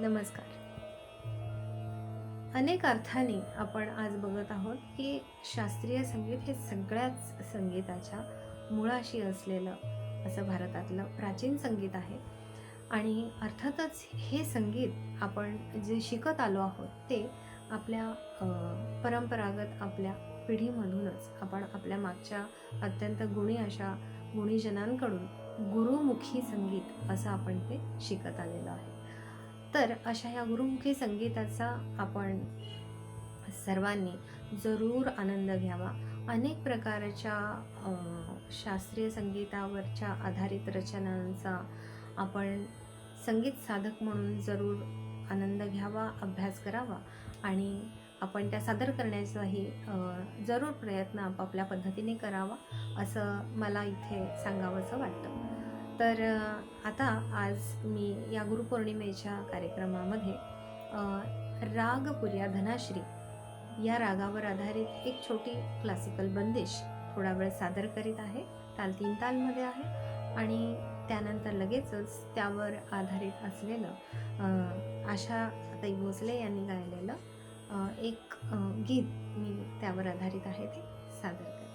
नमस्कार. अनेक अर्थाने आपण आज बघत आहोत की शास्त्रीय संगीत हे सगळ्याच संगीताच्या मुळाशी असलेलं असं भारतातलं प्राचीन संगीत आहे. आणि अर्थातच हे संगीत आपण जे शिकत आलो आहोत ते आपल्या परंपरागत आपल्या पिढीमधूनच आपण आपल्या मागच्या अत्यंत गुणी अशा गुणीजनांकडून गुरुमुखी संगीत असं आपण ते शिकत आलेलो आहे. तर अशा या गुरुमुखी संगीताचा आपण सर्वांनी जरूर आनंद घ्यावा. अनेक प्रकारच्या शास्त्रीय संगीतावरच्या आधारित रचनांचा आपण संगीत साधक म्हणून जरूर आनंद घ्यावा अभ्यास करावा आणि आपण त्या सादर करण्याचाही जरूर प्रयत्न आपापल्या पद्धतीने करावा असं मला इथे सांगावंसं वाटतं. तर आता आज मी या गुरुपौर्णिमेच्या कार्यक्रमामध्ये राग पुर्या धनाश्री या रागावर आधारित एक छोटी क्लासिकल बंदिश थोडा वेळ सादर करीत आहे. ताल तीन तालमध्ये आहे आणि त्यानंतर लगेचच त्यावर आधारित असलेलं आशा ताई भोसले यांनी गायलेलं एक गीत मी त्यावर आधारित आहे ते सादर करेन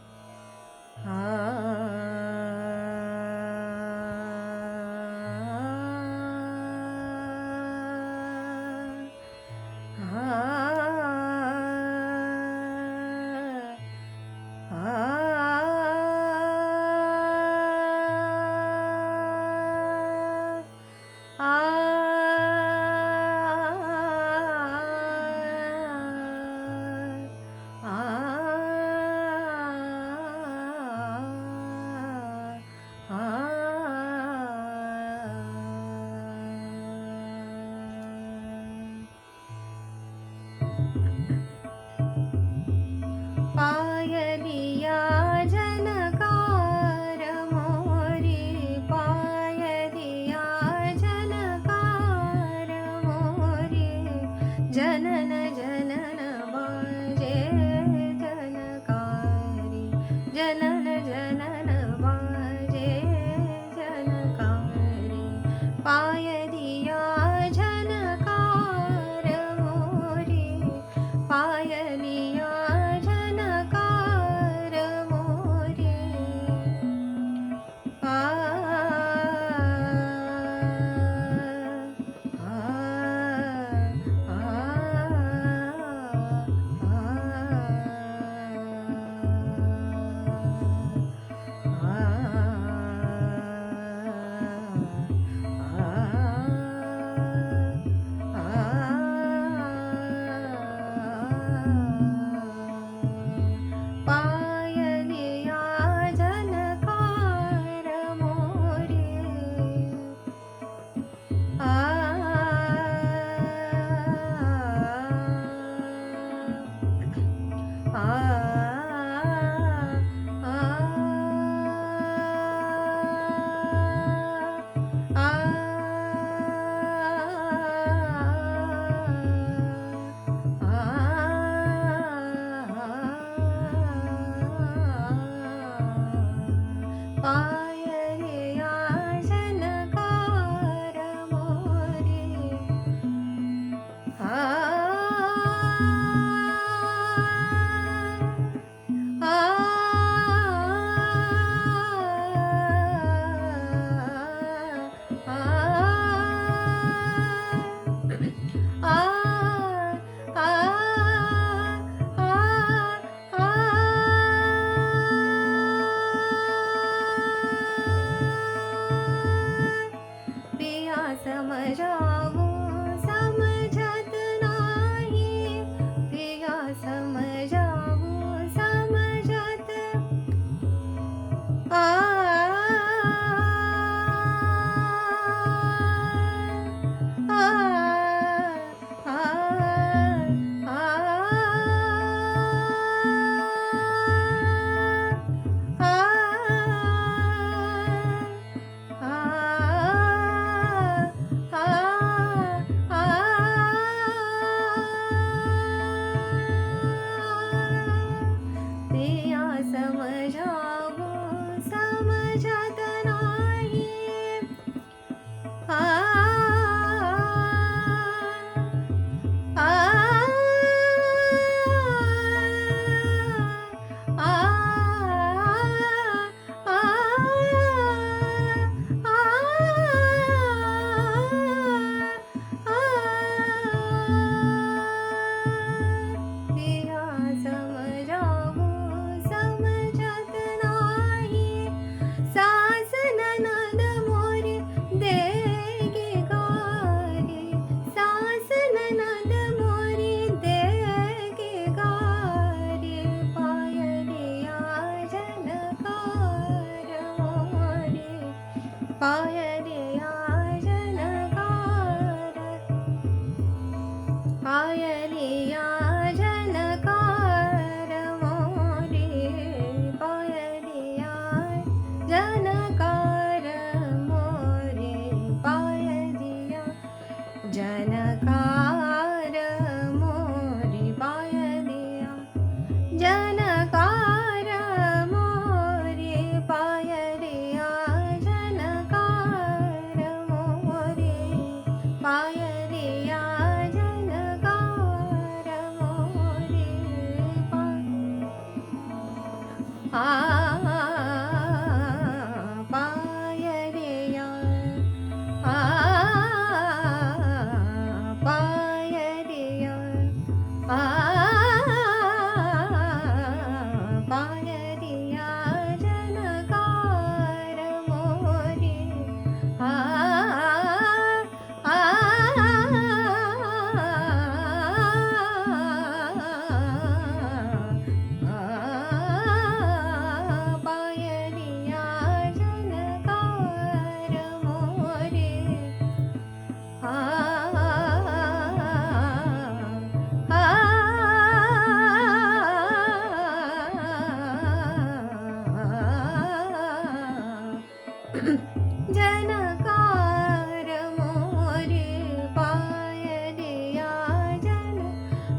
ശരണയാ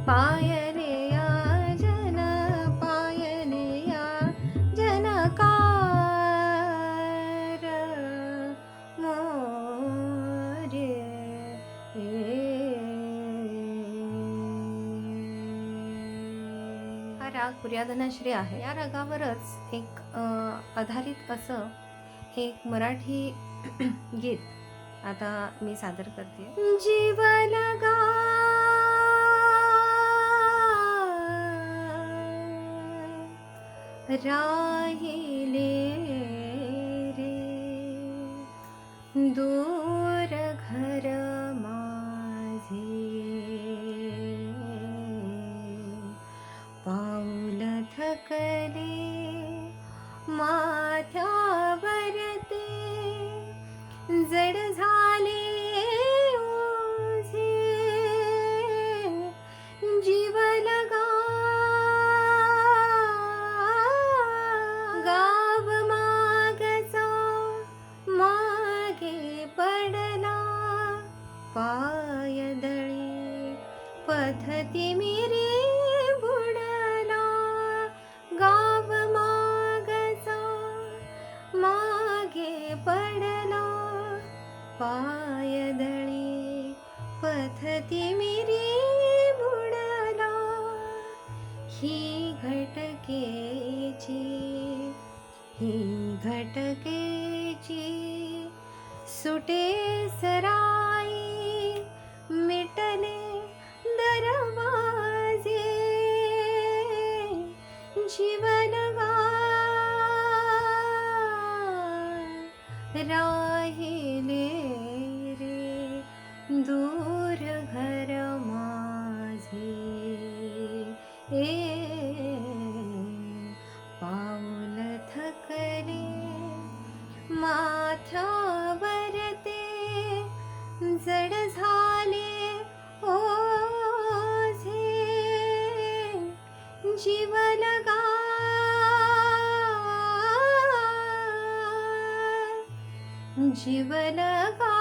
पायलिया जन पायलिया जनकार. मोरे हा राग पुर्याधनाश्री आहे. या रागावरच एक आधारित असं एक मराठी गीत आता मी सादर करते. जीव लगा राहिले रे। दूर घटकेची सुटे सराई मिटले दरवाजे जीवनगा राहिले रे दूर घर माझे जीवन लगा